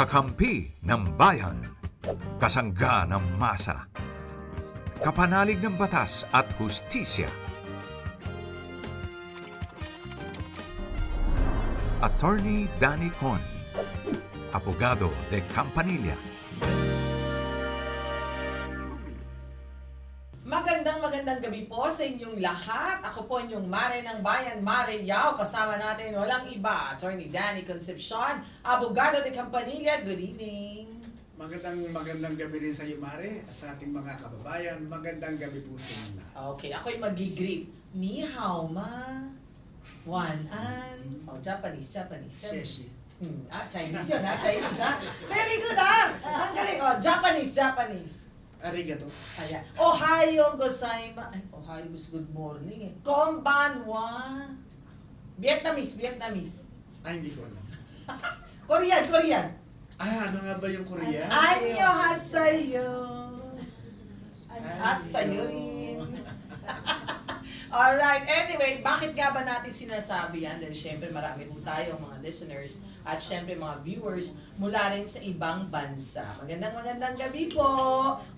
Kakampi ng bayan. Kasangga ng masa. Kapanalig ng batas at hustisya. Attorney Danny Con. Abogado de Campanilla. Po sa inyong lahat. Ako po inyong Mare ng Bayan, Mare Yao. Kasama natin walang iba, Attorney Danny Concepcion, Abogado de Campanilla. Good evening. Magandang magandang gabi rin sa iyo, Mare, at sa ating mga kababayan. Magandang gabi po sa inyo lahat. Okay, ako'y mag-greet. Ni hao ma. Wan an. Oh, Japanese, Japanese. Japanese. Sheshi. Hmm, ah, Chinese yun, ha? Chinese, ha? Very good, ha? Ang galing. Oh, Japanese, Japanese. Arigato. Ayan. Ohayo gozaimasu. Ay, Ohayo gozaimasu. Good morning eh. Konbanwa. Vietnamese, Vietnamese. Ay, hindi ko alam. Korean, Korean. Ah, ano nga ba yung Korea? Annyeonghaseyo. At sa'yo rin. Alright, anyway, bakit nga ba natin sinasabi yan? Dahil syempre marami po tayong mga listeners at syempre mga viewers mula rin sa ibang bansa. Magandang magandang gabi po.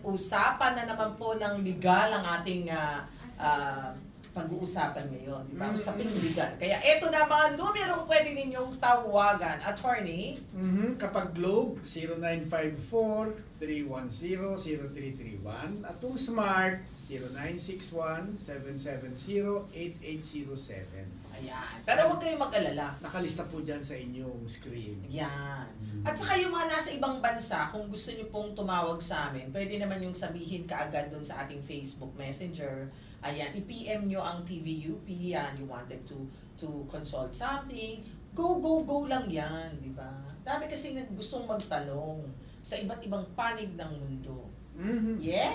Usapan na naman po ng legal ang ating ah, ah, pag-uusapan ngayon. Di ba? Mm, Usaping legal. Kaya ito na mga numerong pwede ninyong tawagan. Attorney, Mhm, Kapag Globe, 0954-310-0331. At kung Smart, 0961-770-8807. Ayan. Pero huwag kayong mag-alala. Nakalista po dyan sa inyong screen. Yan. Mm. At saka yung mga nasa ibang bansa, kung gusto nyo pong tumawag sa amin, pwede naman yung sabihin kaagad doon sa ating Facebook Messenger. Ayan, i-PM nyo ang TVUP, yan, you wanted to to consult something. Go, go, go lang yan, di ba? Dami kasi gustong magtanong sa iba't ibang panig ng mundo. Mhm. Yeah?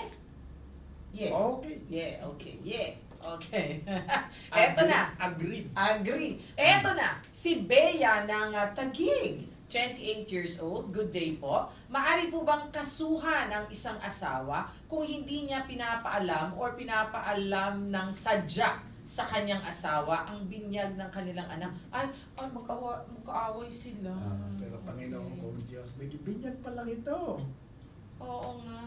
Yeah. Okay. Yeah, okay. Yeah. Okay. Eto na. Agreed. Agree. Eto na, si Bea ng uh, Taguig, 28 years old. Good day po. Maari po bang kasuhan ang isang asawa kung hindi niya pinapaalam or pinapaalam ng sadya sa kanyang asawa ang binyag ng kanilang anak? Ay, ay mag-awa, mag-aaway sila. Ah, pero Panginoon kong Diyos, may binyag pa lang ito. Oo nga.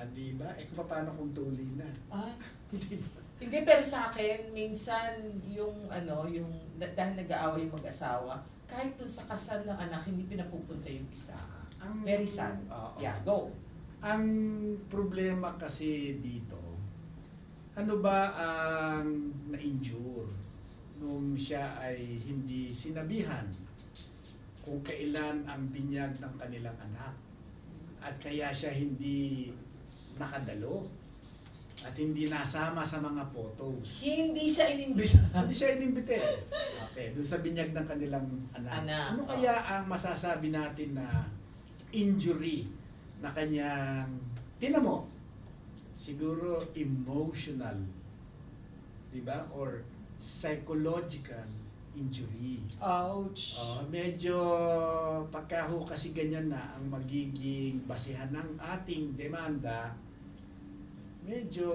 Ah, di ba? Eh, kung paano kung tuli na? Ay, Di ba? Hindi, pero sa akin, minsan yung ano, yung da- dahil nag-aaway yung mag-asawa, kahit dun sa kasal ng anak, hindi pinapupunta yung isa. Ang, Very sad. Oo. Yeah, go. Ang problema kasi dito, ano ba ang na-injure nung siya ay hindi sinabihan kung kailan ang binyag ng kanilang anak at kaya siya hindi nakadalo at hindi nasama sa mga photos. Hindi siya inimbita. Hindi siya inimbite. Okay, dun sa binyag ng kanilang anak. Anak, Ano kaya ang masasabi natin na injury na kanyang, tinan mo, siguro emotional, di ba? Or psychological injury. Ouch. Oh, medyo pagkaho kasi ganyan na ang magiging basihan ng ating demanda, medyo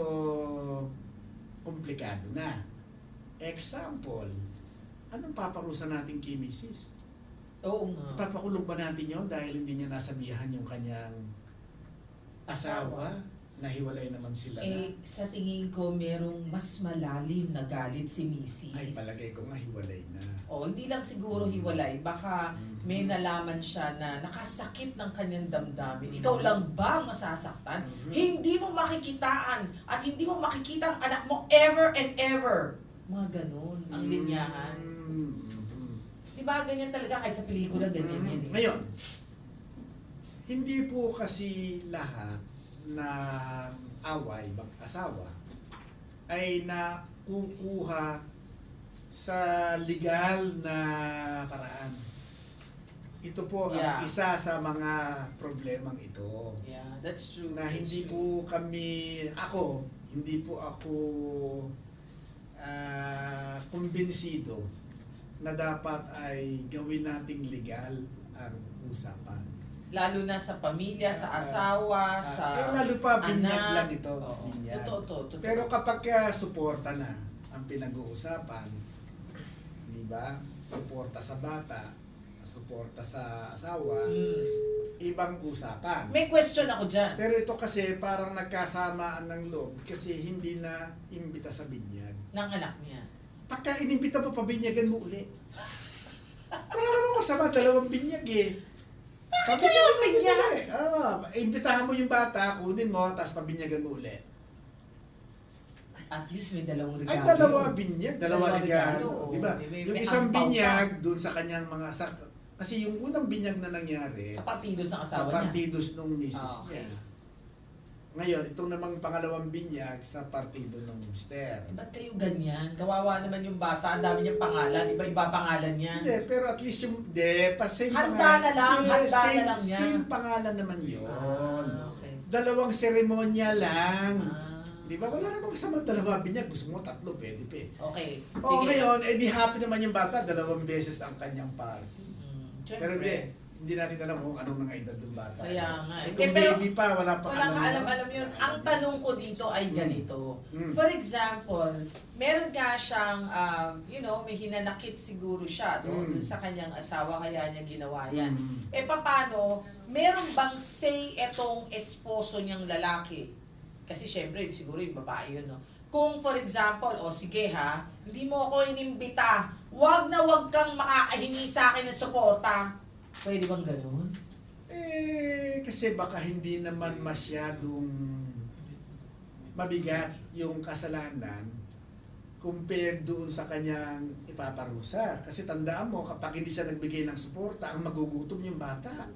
komplikado na. Example, anong paparusa natin kay Mrs.? Oo nga. Ipapakulong ba natin yun dahil hindi niya nasabihan yung kanyang asawa? Nahiwalay naman sila na. Eh, sa tingin ko, merong mas malalim na galit si Mrs. Ay, palagay ko nga hiwalay na. O, hindi lang siguro Mm. hiwalay. Baka Mhm. may nalaman siya na nakasakit ng kanyang damdamin. Mhm. Ikaw lang ba ang masasaktan? Mhm. Hindi mo makikitaan at hindi mo makikita ang anak mo ever and ever. Mga ganun ang linyahan. Mhm. Di ba ganyan talaga kahit sa pelikula ganyan Mhm. yan eh. Ngayon, hindi po kasi lahat na away, mag-asawa, ay nakukuha sa legal na paraan. Ito po Yeah. ang isa sa mga problemang ito. Yeah, that's true. Na That's hindi true. po kami, ako, hindi po ako ah, kumbinsido na dapat ay gawin nating legal ang usapan. Lalo na sa pamilya, sa Ah, asawa, Ah, sa eh, lalo pa binyag anak. lang ito. Oo. binyag. Totoo, totoo, totoo. Pero kapag ka suporta na ang pinag-uusapan, di ba? Suporta sa bata, suporta sa asawa, Mm. ibang usapan. May question ako dyan. Pero ito kasi parang nagkasamaan ng loob kasi hindi na imbita sa binyag. Ng anak niya. Pagka inimbita pa, pabinyagan mo uli. Wala naman masama, dalawang binyag eh. Pabinyagan dalawang binyag? Oo, imbitahan mo yung bata, kunin mo, tapos pabinyagan mo uli. At least may dalawang regalo. Ay, dalawa binyag, dalawa Dalawa regalo, regalo. Di ba? Yung May isang binyag, dun sa kanyang mga... Sa, kasi yung unang binyag na nangyari, Sa partidos ng sa asawa niya. partidos nung misis Ah, okay. niya. Ngayon, itong namang pangalawang binyag sa partido ng mister. Eh, ba't kayo ganyan? Kawawa naman yung bata. Ang dami niyang pangalan. Iba-iba pangalan niya. Hindi, pero at least yung... Hindi, pa same Handa pangalan. na lang, Hindi, handa na same, lang niya. Same pangalan naman yun. Ah, okay. Dalawang seremonya lang. Ah. Di ba? Wala namang kasama dalawa binyag. Gusto mo tatlo, pwede pa eh. Okay. O ngayon, eh di happy naman yung bata, dalawang beses ang kanyang party. Hmm, Pero hindi, hindi natin alam kung anong mga edad ng bata. Kaya nga. Eh, eh. kung Pero baby pa, wala pa Walang kaalam-alam yun. Ang tanong ko dito ay ganito. Mm. For example, meron nga siyang, um, you know, may hinanakit siguro siya no, Mm. dun sa kanyang asawa, kaya niya ginawa yan. Mm. Eh paano, meron bang say etong esposo niyang lalaki? Kasi syempre, siguro yung babae yun, no? Kung for example, o sige ha, hindi mo ako inimbita, wag na wag kang makakahingi sa akin ng suporta. Pwede bang ganun? Eh, kasi baka hindi naman masyadong mabigat yung kasalanan compared doon sa kanyang ipaparusa. Kasi tandaan mo, kapag hindi siya nagbigay ng suporta, ang magugutom yung bata.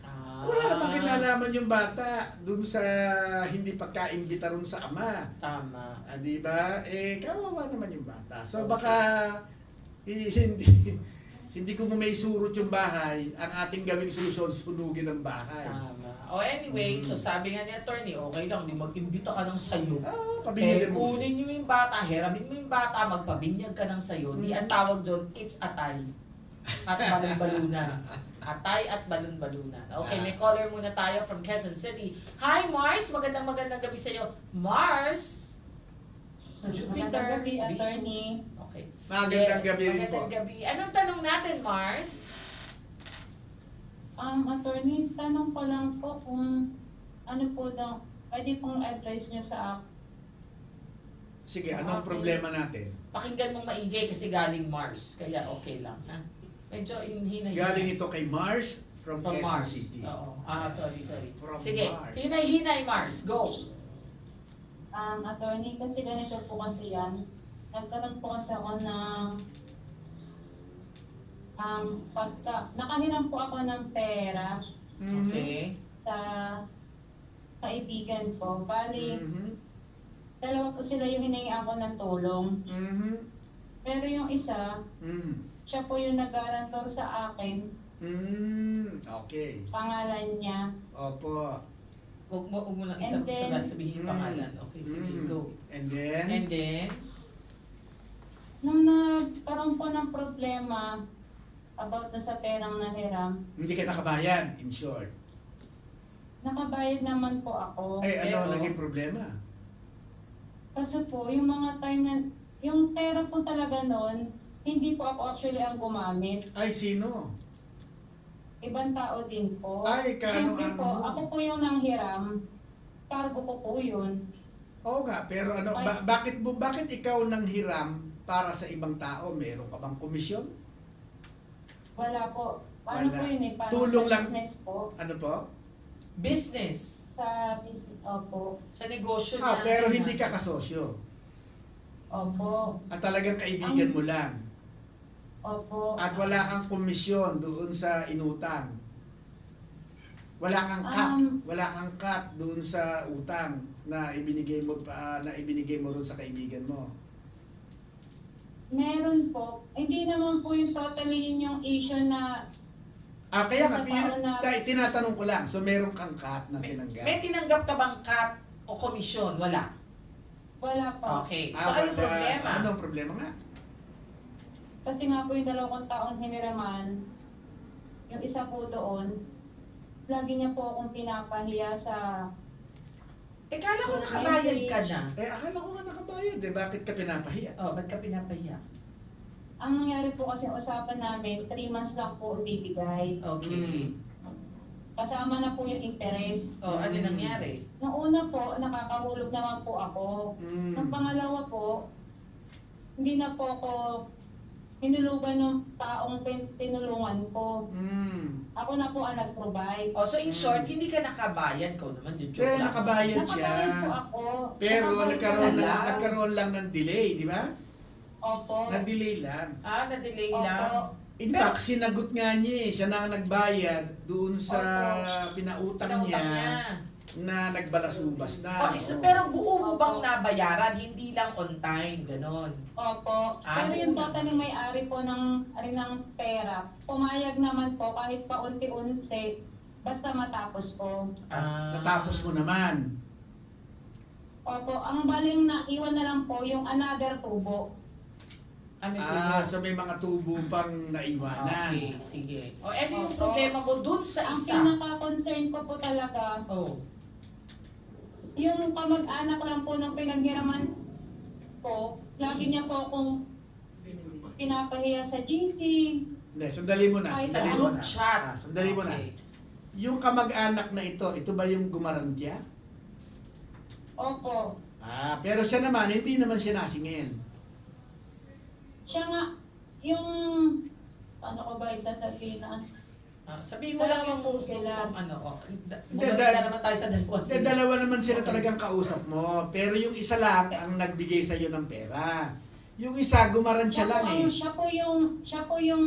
Ah, Wala namang kinalaman yung bata doon sa hindi pagkaimbita ron sa ama. Tama. Ah, di ba? Eh, kawawa naman yung bata. So, Okay. baka eh, hindi hindi ko may surot yung bahay, ang ating gawing solusyon, sunugin ang bahay. Tama. O anyway, Mm. so sabi nga ni attorney, okay lang, di mag-imbita ka ng sayo. Ah, Eh, pabinyagan mo. kunin nyo yung bata, hiramin mo yung bata, magpabinyag ka ng sayo. Di Mm. ang tawag doon, it's atay. At balon-balunan. Atay at balon-balunan. Okay, Ah. may caller muna tayo from Quezon City. Hi Mars, magandang magandang gabi sa iyo. Mars! Magandang gabi, Venus. attorney. Okay. Magandang Yes, gabi rin po. Magandang gabi. Anong tanong natin, Mars? Um, attorney, tanong ko lang po kung ano po daw, pwede pong advice niyo sa akin. Sige, anong Okay. problema natin? Pakinggan mong maigi kasi galing Mars. Kaya okay lang, ha? Medyo hinay Galing ito kay Mars from, from Quezon Mars. City. Oo. Ah, sorry, sorry. From Sige, Mars. hinay-hinay Mars. Go. Um, attorney, kasi ganito po kasi yan. Nagkaroon po kasi ako ng um, pagka, nakahiram po ako ng pera. Okay. sa kaibigan ko. Bali, Mhm. dalawa po sila yung hiningi ako ng tulong. Mhm. Pero yung isa, Mhm. siya po yung nag-garantor sa akin, Mhm. Okay. pangalan niya. Opo. Huwag mo, huwag mo lang And isa, then- sabihin- yung Mm. pangalan. Okay, sige, Mhm. go. And then? And then, Nung nagkaroon po ng problema about na sa perang nahiram, hindi ka nakabayan, in short. nakabayad naman po ako. Eh, ano Pero- naging problema? Kasi po, yung mga time na, yung pera po talaga noon, hindi po ako actually ang gumamit. Ay, sino? Ibang tao din po. Ay, kano- Siyempre po, ano ako po yung nanghiram. Cargo ko po yun. Oo nga, pero ano, ba- bakit mo bakit ikaw nang hiram para sa ibang tao? Meron ka bang komisyon? Wala po. Paano Wala. po yun eh? Paano Tulong sa lang. business po? Ano po? business. Sa business, opo. Sa negosyo Ah, niya. pero hindi ka kasosyo. Opo. At talagang kaibigan mo lang. Opo. At wala kang komisyon doon sa inutang. Wala kang cut, Um, wala kang cut doon sa utang na ibinigay mo pa na ibinigay mo ron sa kaibigan mo. Meron po. Hindi naman po yung totally yun yung issue na Ah, kaya nga, Sa na- tinatanong ko lang. So, meron kang cut na May, tinanggap. may tinanggap ka bang cut o komisyon? Wala. wala pa. Okay. Ah, So, wala. problema? Anong problema nga? Kasi nga po yung dalawang taon hiniraman, yung isa po doon, lagi niya po akong pinapahiya sa... Eh, kala ko nakabayad ka na. Eh, akala ko nga nakabayad eh. Bakit ka pinapahiya? Oh, ba't ka pinapahiya? Ang nangyari po kasi usapan namin, 3 months lang po ibibigay. Okay. Kasama na po yung interest. Oh, ano Mm. nangyari? Nung una po, nakakahulog naman po ako. Mm. Nung pangalawa po, hindi na po ako hinulugan ng taong pin- tinulungan ko. Mm. Ako na po ang nag-provide. Oh, so in Mm. short, hindi ka nakabayad ko naman yung joke Pero lang. nakabayad siya. Nakabayad po ako. Pero Nakabayad nagkaroon, lang, lang. nagkaroon lang ng delay, di ba? Opo. Na-delay lang. Ah, na-delay Opo. lang. In Pero- fact, sinagot nga niya eh. Siya na ang nagbayad doon sa pinautang, Pinautang niya, niya. Na nagbalasubas na. Okay, so Oo. pero buo mo Opo. bang nabayaran? Hindi lang on time, ganon. Opo. Ah, Pero yung una. totaling may-ari po ng, rin ng pera, pumayag naman po kahit pa unti-unti, basta matapos ko. Ah. Natapos mo naman. Opo, ang baling na iwan na lang po yung another tubo. Ano yung Ah, tubo? so may mga tubo pang naiwanan. Okay, sige. O, ano yung Opo. problema mo dun sa Ang isa? pinaka-concern ko po talaga, Oh. Yung kamag-anak lang po ng pinaghiraman ko, lagi niya po akong pinapahiya sa GC. Hindi, sandali mo na. Ay, Sa Sandali mo group na. chat. Ah, sandali mo na. Okay. Yung kamag-anak na ito, ito ba yung gumarantya? Opo. Ah, pero siya naman, hindi naman siya nasingil. Siya nga, yung, paano ko ba isasabihin na, Ah, sabihin mo lang yung Dalawa po sila. ano, oh, da- Hindi, bumalik dahil- na naman tayo sa dalawa. Kasi dalawa naman sila talagang kausap mo, pero yung isa lang ang nagbigay sa iyo ng pera. Yung isa, gumarantya siya po, lang ang, eh. siya po yung, siya po yung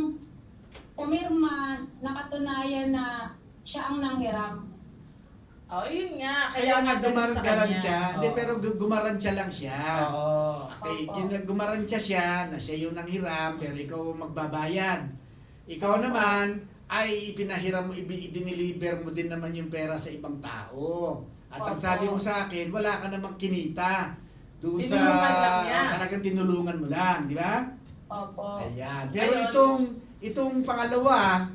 pumirma na katunayan na siya ang nanghiram. Oh, yun nga. Kaya nga gumarantya, kanya. hindi Oo. pero gu- gumarantya lang siya. Oo. Okay, Opo. nga, gumarantya siya na siya yung nanghiram pero ikaw ang magbabayad. Ikaw naman ay ipinahiram mo, idiniliver mo din naman yung pera sa ibang tao. At ang sabi mo sa akin, wala ka namang kinita. Doon sa Tinulungan lang niya. talagang tinulungan mo lang, di ba? Opo. Ayan. Pero Ayun. itong itong pangalawa,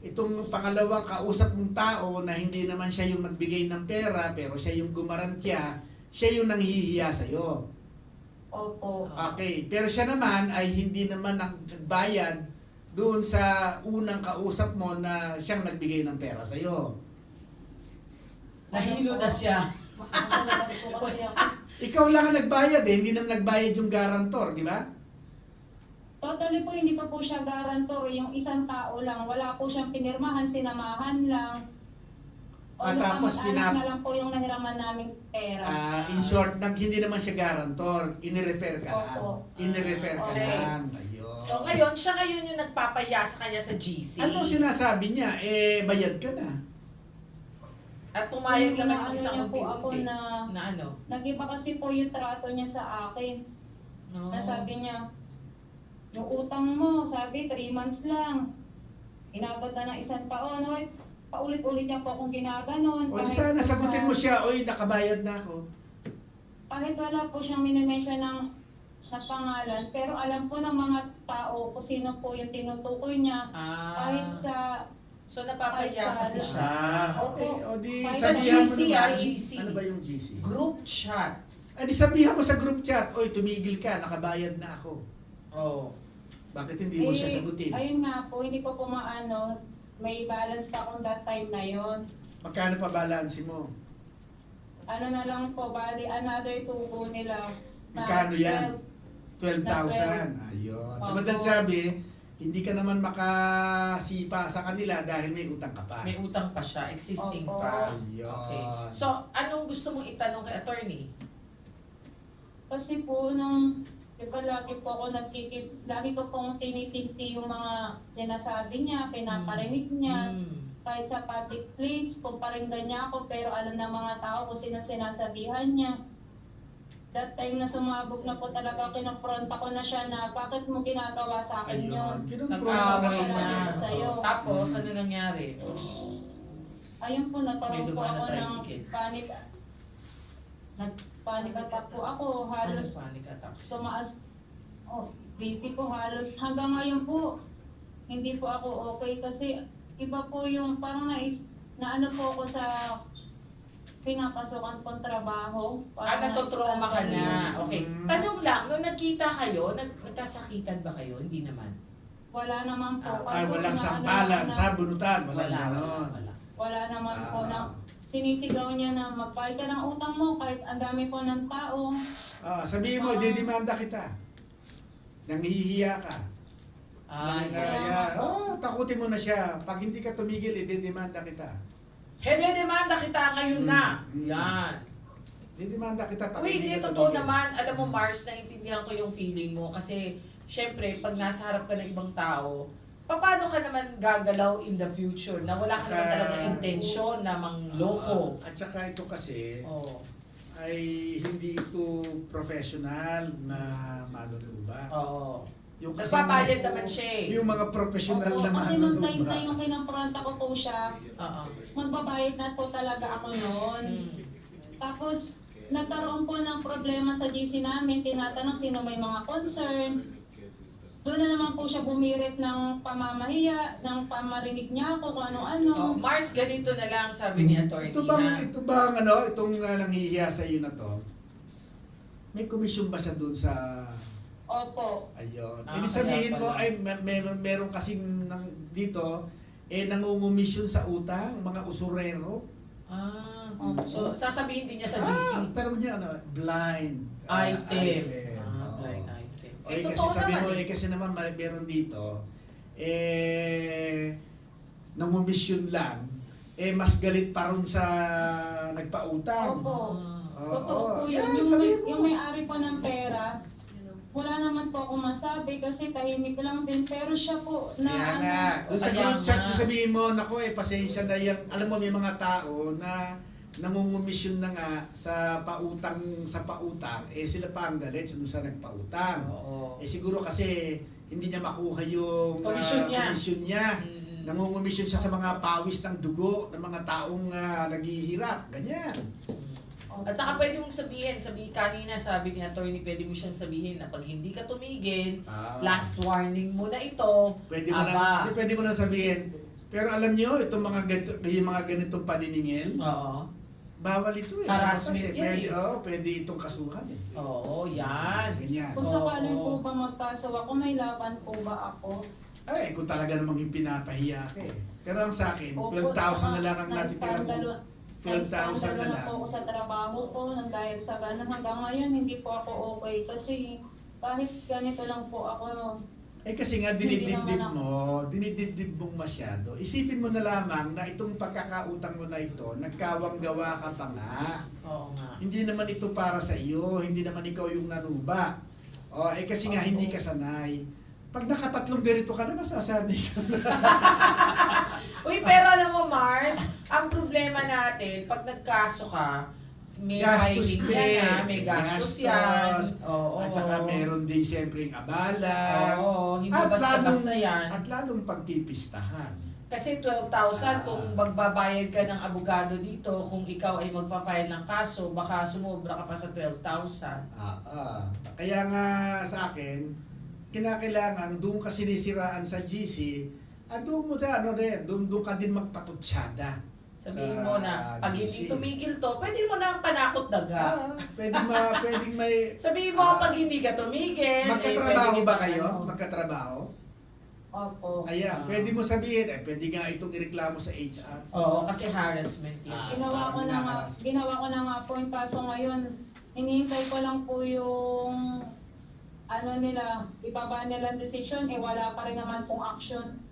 itong pangalawang kausap mong tao na hindi naman siya yung nagbigay ng pera pero siya yung gumarantya, siya yung nanghihiya sa iyo. Opo. Okay, pero siya naman ay hindi naman nag- nagbayad doon sa unang kausap mo na siyang nagbigay ng pera sa iyo. Nahilo na siya. Ikaw lang ang nagbayad eh, hindi naman nagbayad yung garantor, di ba? Totally po, hindi ko po siya garantor. Yung isang tao lang, wala po siyang pinirmahan, sinamahan lang. O Ah, yung tapos pinap- na lang po yung nahiraman naming pera. Ah, in short, nag, hindi naman siya garantor, inirefer ka lang. Opo. Inirefer ka Okay. lang. Ayun. So ngayon, siya ngayon yung nagpapahiya sa kanya sa GC. Ano sinasabi niya? Eh, bayad ka na. At pumayag Yung naman inaano yung isang niya po ako unti-unti. na, Na ano? nag-iba kasi po yung trato niya sa akin. No. Na sabi niya, yung utang mo, sabi, 3 months lang. Inabot na ng isang taon. No? Paulit-ulit niya po akong ginaganon. O Kahit sana po sagutin sa- mo siya, oy, nakabayad na ako. kahit wala po siyang minimension ng na pangalan, pero alam po ng mga tao kung sino po yung tinutukoy niya. Ah, Kahit sa, so napapahiya kahit kasi sa- siya. Ah, Opo. okay. O di, Kahit Sa sabihan mo GC naman. GC. Ano ba yung GC? Group chat. Ah, di sabihan mo sa group chat, oy, tumigil ka, nakabayad na ako. Oh. Bakit hindi mo siya eh, sagutin? ayun nga po, hindi ko po maano, may balance pa akong that time na yon. Magkano pa balance mo? Ano na lang po, bali another tubo nila. na Magkano yan? 12. 12,000. Ayun. So, Opo. madal sabi, hindi ka naman makasipa sa kanila dahil may utang ka pa. May utang pa siya, existing Opo. pa. Ayun. Okay. So, anong gusto mong itanong kay attorney? Kasi po, nung, di ba lagi po ako nagkikip, lagi ko pong tinitinti yung mga sinasabi niya, pinaparinig niya. Hmm. kahit sa public place, kung paringgan niya ako, pero alam ng mga tao kung sino sinasabihan niya. That time na sumabog na po talaga, kinopronta ko na siya na, bakit mo ginagawa sa akin yun? Ayun. Kinonfront mo Nag-aaway naman na. yan. Sa'yo. Tapos, ano nangyari? Ayun po, May nagkaroon po dumaan na ako ng tricycle. panic. Nagpanic attack po ako, Ano halos panic attack? tumaas. Oh, BP ko halos hanggang ngayon po hindi po ako okay kasi iba po yung parang nais na ano po ako sa pinapasukan kong trabaho. Ah, natotrauma ka na. Okay. Mm. Tanong lang, nung nagkita kayo, nag nagkasakitan ba kayo? Hindi naman. Wala naman po. Ah, Ay, Kaso walang sampalan, ko na- sa bunutan, walang Wala, wala, ganon. wala. Wala naman po Ah. na sinisigaw niya na magbayad ka ng utang mo kahit ang dami po ng tao. Ah, sabihin mo, Ah. didemanda kita. Nanghihiya ka. Ay, Nang, uh, po. oh, takutin mo na siya. Pag hindi ka tumigil, ididemanda kita. Hele, demanda kita ngayon na. mm. Yan. Didemanda kita pag Uy, hindi totoo naman. Alam mo, Mars, naiintindihan ko yung feeling mo. Kasi, syempre, pag nasa harap ka ng ibang tao, paano ka naman gagalaw in the future na wala ka naman talaga intensyon na mangloko? At saka ito kasi, Oo. ay hindi ito professional na manuluba. Oo. Yung kasi Nagbabayad mga- naman siya eh. Yung mga professional Opo, na kasi nung time manuluba. na yung kinapronta ko po siya, Oo. magbabayad na po talaga ako noon. Mm. Tapos, nagkaroon po ng problema sa GC namin, tinatanong sino may mga concern. Doon na naman po siya bumirit ng pamamahiya, ng pamarinig niya ako kung Oh, ano-ano. Mars, ganito na lang sabi ni Atty. Ito bang, na, ito bang ano, itong uh, nanghihiya sa iyo na to, may komisyon ba siya doon sa Opo. Ayun. Ah, Ibig sabihin kaya mo pala. ay may- meron meron kasing nang dito eh nangungumisyon sa utang, mga usurero. ah, Opo. so sasabihin din niya sa GC. Ah, pero niya ano, blind ah, item. item. Ah, Oo. blind item. Eh, Eh, kasi totoo sabi naman mo, eh. eh, kasi naman may- meron dito, eh, nangumisyon lang, eh, mas galit pa ron sa nagpautang. Opo. Oo. Totoo po yun. Yan, Yung, may, yung may-ari po ng pera, wala naman po ako masabi kasi tahimik lang din. Pero siya po na Kaya ano, nga, doon sa Kaya group chat, nga. sabihin mo, nako eh, pasensya na yan. Alam mo, may mga tao na nangungumisyon na nga sa pautang sa pautang, eh sila pa ang galit doon sa nagpautang. Oo. Eh siguro kasi hindi niya makuha yung ah, Komisyon niya. komisyon niya. Mm. Nangungumisyon siya sa mga pawis ng dugo ng mga taong ah, naghihirap. Ganyan. At saka pwede mong sabihin, sabi kanina sabi ni attorney, pwede mo siyang sabihin na pag hindi ka tumigil, Ah, last warning mo na ito. pwede mo Aba. na, hindi, pwede mo na sabihin. Pero alam niyo, itong mga ganito, yung mga ganitong paniningil, Oo. Bawal ito eh. Harassment eh. yan Pwede, eh. oh, pwede itong kasuhan eh. Oo, yan. Ganyan. kung sakaling po ba magkaso ako, may laban po ba ako? Ay, kung talaga namang yung pinapahiya ka eh. Pero ang sa akin, Opo, 12,000 na lang ang natitira mo. naiskandalo- 12,000 na lang. po ako sa trabaho ko nang dahil sa ganun. Hanggang ngayon, hindi po ako okay kasi kahit ganito lang po ako, Eh kasi nga Hindi dinidibdib naman mo, dinidibdib mong masyado. Isipin mo na lamang na itong pagkakautang mo na ito, nagkawang gawa ka pa nga. Oo nga. Hindi naman ito para sa iyo, hindi naman ikaw yung naruba. O, eh kasi nga hindi ka sanay. Pag nakatatlong ganito ka na, masasanay ka na. Uy, pero ang problema natin, pag nagkaso ka, may Gastos, ka na, may gastos, Gastos. yan. Oo. At saka meron din siyempre yung abala. Oo, hindi At basta-basta yan. At lalong pagpipistahan. Kasi 12,000 Ah. kung magbabayad ka ng abogado dito, kung ikaw ay magpa-file ng kaso, baka sumobra ka pa sa 12,000. Ah, ah. Kaya nga sa akin, kinakailangan doon ka sinisiraan sa GC, ah, doon mo na, ano rin, doon, doon ka din magpatutsyada. Sabihin Sa mo na, pag hindi tumigil to, pwede mo na ang panakot daga. Ah, pwedeng, ma, pwedeng may... Sabihin mo, Ah. pag hindi ka tumigil, Magkatrabaho eh, pwede ba kayo? ano. Magkatrabaho? opo. Ayan, Ah. pwede mo sabihin, eh, pwede nga itong ireklamo sa HR. Oo, kasi harassment yan. Ah. Ginawa ko na nga, ginawa ko na nga po yung kaso ngayon. Hinihintay ko lang po yung ano nila, ibaba nila ang desisyon, eh wala pa rin naman pong action.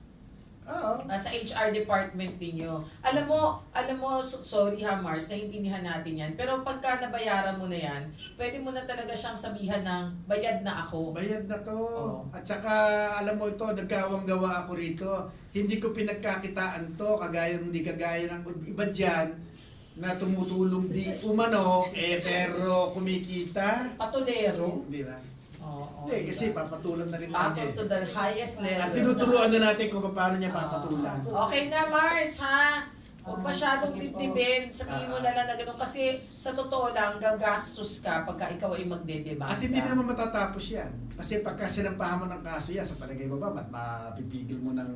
Oo. Nasa HR department ninyo. Alam mo, alam mo, so- sorry ha Mars, naiintindihan natin yan. Pero pagka nabayaran mo na yan, pwede mo na talaga siyang sabihan ng bayad na ako. Bayad na to. Oo. At saka, alam mo ito, nagkawang gawa ako rito. Hindi ko pinagkakitaan to, kagaya hindi kagaya ng iba dyan, na tumutulong di umano, eh pero kumikita. Patulero. Di ba? Oo. Hindi, kasi papatulan na rin natin. Patol to the highest level. At tinuturuan na natin kung paano niya papatulan. Ah, okay na Mars ha. Huwag Ah, masyadong dibdibin. Sabihin mo Ah. na lang na ganun. Kasi sa totoo lang, gagastos ka pagka ikaw ay magdedemanda. At hindi naman matatapos yan. Kasi pagka sinampahan mo ng kaso yan, sa palagay mo ba, mat mapipigil mo ng...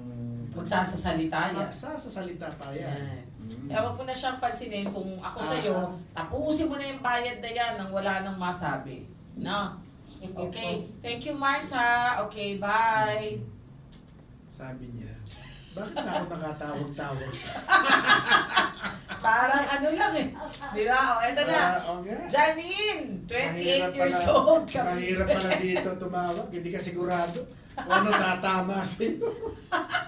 Magsasasalita yan. Magsasasalita pa yan. Mm. Kaya wag mo na siyang pansinin kung ako sa'yo, Ah. tapusin mo na yung bayad na yan nang wala nang masabi. No? Okay. Thank you, Marsa. Okay, bye. Sabi niya, bakit ako nakatawag-tawag? Parang ano lang eh. Di ba? O, eto na. Oo nga. Janine, 28 Mahirap years pala- old. Mahirap pala dito tumawag, hindi ka sigurado kung ano tatama sa'yo.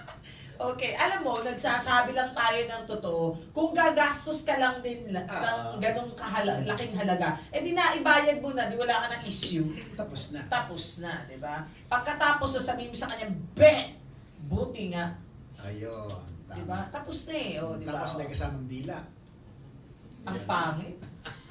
Okay, alam mo, nagsasabi lang tayo ng totoo. Kung gagastos ka lang din la- Ah. ng ganong kahala, laking halaga, eh di na ibayad mo na, di wala ka ng issue. Tapos na. Tapos na, di ba? Pagkatapos, sasabihin mo sa kanya, be! Buti nga, Ayun. tama. di ba? Tapos na eh, oh, di ba? Tapos may Oh, kasamang dila. Ang pangit.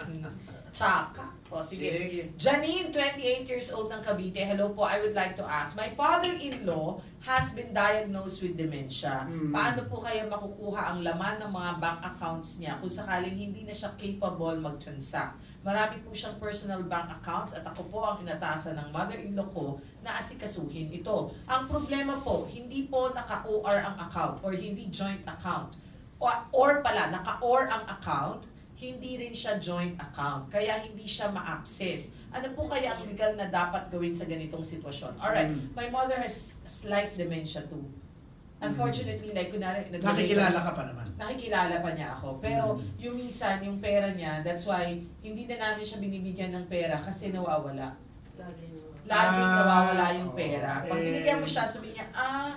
Mm. Tsaka. O, sige. Sige. Janine, 28 years old ng Cavite. Hello po, I would like to ask. My father-in-law has been diagnosed with dementia. Mm. Paano po kaya makukuha ang laman ng mga bank accounts niya kung sakaling hindi na siya capable mag-transact? Marami po siyang personal bank accounts at ako po ang inatasan ng mother-in-law ko na asikasuhin ito. Ang problema po, hindi po naka-OR ang account or hindi joint account. O, or pala, naka-OR ang account, hindi rin siya joint account. Kaya hindi siya ma-access. Ano po kaya ang legal na dapat gawin sa ganitong sitwasyon? Alright, Mm. my mother has slight dementia too. Unfortunately, like kunwari, Nakikilala ka pa naman. nakikilala pa niya ako. Pero Mm. yung minsan, yung pera niya, that's why hindi na namin siya binibigyan ng pera kasi nawawala. Laging Ah, nawawala yung pera. Pag Eh, binigyan mo siya, sabi niya, ah,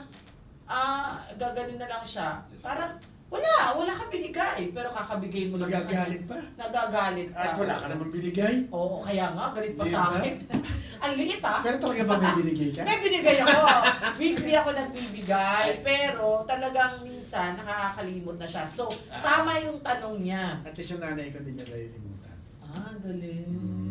ah, gaganon na lang siya. Parang, wala, wala ka binigay. Pero kakabigay mo lang sa kanya. Magagalit pa. Nagagalit pa. At wala ka naman binigay. Oo, kaya nga, galit pa Di sa ba? akin. Ang liit ah. Pero talaga ba may binigay ka? May binigay ako. Weekly ako nagbibigay. Pero talagang minsan nakakakalimot na siya. So, tama yung tanong niya. At least yung nanay ko din niya nalilimutan. Ah, galing.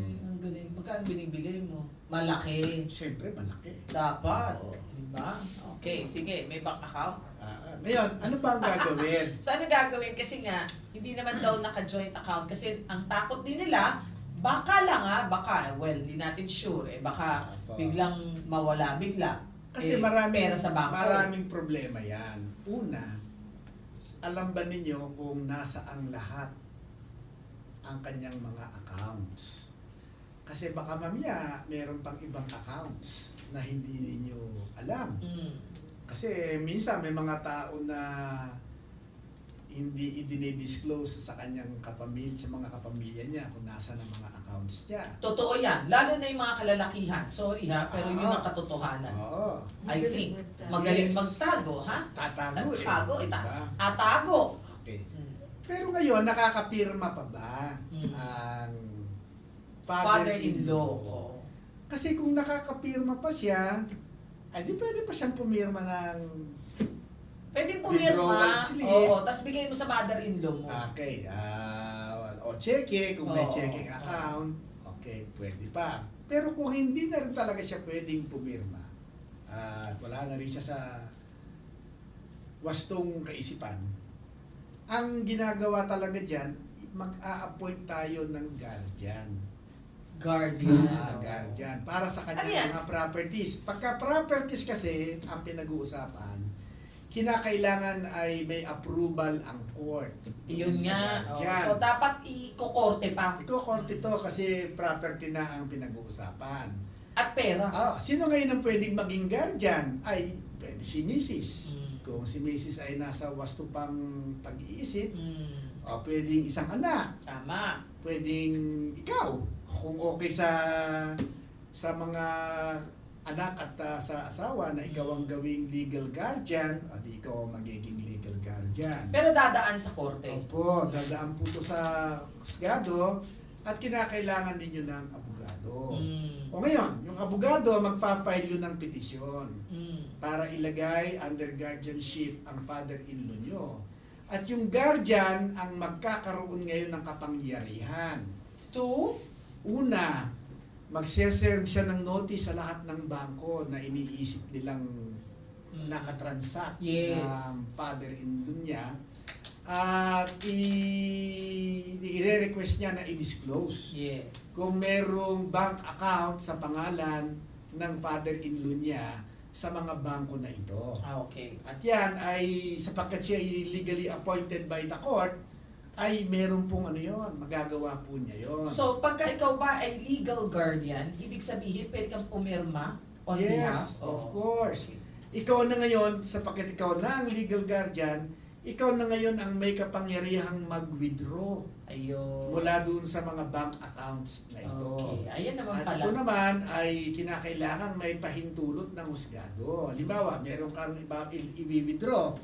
Magkano binibigay mo? Malaki. Siyempre, malaki. Dapat. Oo. Di ba? Okay, sige. May bank account. Ah, ngayon, ano ba ang gagawin? So, ano gagawin? Kasi nga, hindi naman daw naka-joint account. Kasi ang takot din nila, baka lang ha, baka, well, hindi natin sure. Eh, baka Apo. biglang mawala bigla. Kasi Eh, maraming, pera sa bangko. maraming problema yan. Una, alam ba ninyo kung nasa ang lahat ang kanyang mga accounts? Kasi baka mamaya, meron pang ibang accounts na hindi ninyo alam. Mm. Kasi minsan may mga tao na hindi idinidisclose sa kanyang kapamilya, sa mga kapamilya niya kung nasa ng mga accounts niya. Totoo yan. Lalo na yung mga kalalakihan. Sorry ha, pero yun Ah. ang katotohanan. Oo. I think. Magaling Yes. magtago, ha? Tatago eh. Tago, Diba? ita- Atago. Okay. Mm. Pero ngayon, nakakapirma pa ba Mm. ang Father-in-law. Oo. Kasi kung nakakapirma pa siya, ay di pwede pa siyang pumirma ng Pwede Withdrawal pumirma. slip. Oo, tapos bigay mo sa mother-in-law mo. okay, ah, o cheque, kung may Oo. checking account, okay, pwede pa. Pero kung hindi na rin talaga siya pwedeng pumirma, at wala na rin siya sa wastong kaisipan, ang ginagawa talaga dyan, mag-a-appoint tayo ng guardian. Guardian. Ah, guardian. Para sa Ano yan? kanyang mga properties. Pagka properties kasi, ang pinag-uusapan, kinakailangan ay may approval ang court. Yun nga. Guardian. So, dapat i-kokorte pa. Ito, korte to kasi property na ang pinag-uusapan. At pera. Ah, sino ngayon ang pwedeng maging guardian? Ay, pwede si Mrs. Mm. Kung si Mrs. ay nasa wasto pang pag-iisip, Mm. o pwedeng isang anak, Tama. pwedeng ikaw kung okay sa sa mga anak at uh, sa asawa na ikaw ang gawing legal guardian di ikaw ang magiging legal guardian. Pero dadaan sa korte. Opo, dadaan po to sa husgado at kinakailangan ninyo ng abogado. Mm. O ngayon, yung abogado magpa-file yun ng petisyon Mm. para ilagay under guardianship ang father-in-law nyo. At yung guardian ang magkakaroon ngayon ng kapangyarihan. Two, Una, magseserve siya ng notice sa lahat ng bangko na iniisip nilang Mm. nakatransact Yes. ng father-in-law niya. At i-request niya na i-disclose yes. kung merong bank account sa pangalan ng father-in-law niya sa mga bangko na ito. Ah, okay. At yan ay sapagkat siya ay legally appointed by the court, ay meron pong ano yon, magagawa po niya yon. So, pagka ikaw ba ay legal guardian, ibig sabihin, pwede kang pumirma on behalf? yes, of course. Ikaw na ngayon, sa paket ikaw na ang legal guardian, ikaw na ngayon ang may kapangyarihang mag-withdraw Ayun. mula doon sa mga bank accounts na ito. Okay. Ayan naman At pala. ito naman ay kinakailangan may pahintulot ng husgado. Halimbawa, meron kang i-withdraw.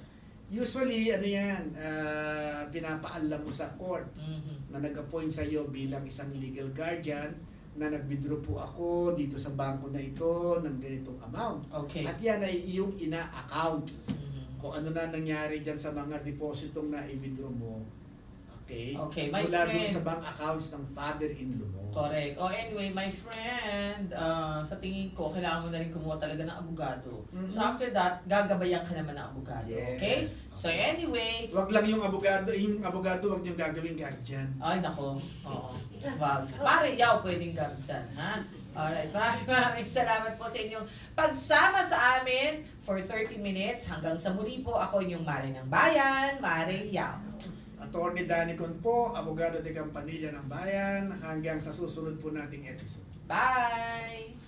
Usually, ano yan, ah, pinapaalam mo sa court Mhm. na nag-appoint sa iyo bilang isang legal guardian na nag-withdraw po ako dito sa bangko na ito ng ganitong amount. Okay. At yan ay iyong ina-account. Mhm. Kung ano na nangyari dyan sa mga depositong na i-withdraw mo. Okay? Okay, my Mula friend. sa bank accounts ng father-in-law mo. Correct. Oh, anyway, my friend, uh, sa tingin ko, kailangan mo na rin kumuha talaga ng abogado. Mhm. So after that, gagabayan ka naman ng abogado. Yes. Okay? So anyway, Wag lang yung abogado, yung abogado wag yung gagawing guardian. ay nako, oo. Wag. Pare, yaw pwedeng guardian, ha? Alright, maraming maraming salamat po sa inyong pagsama sa amin for 30 minutes. Hanggang sa muli po, ako yung Mare ng Bayan, Mare Yao. Attorney Danicon po, abogado de Campanilla ng Bayan, hanggang sa susunod po nating episode. Bye!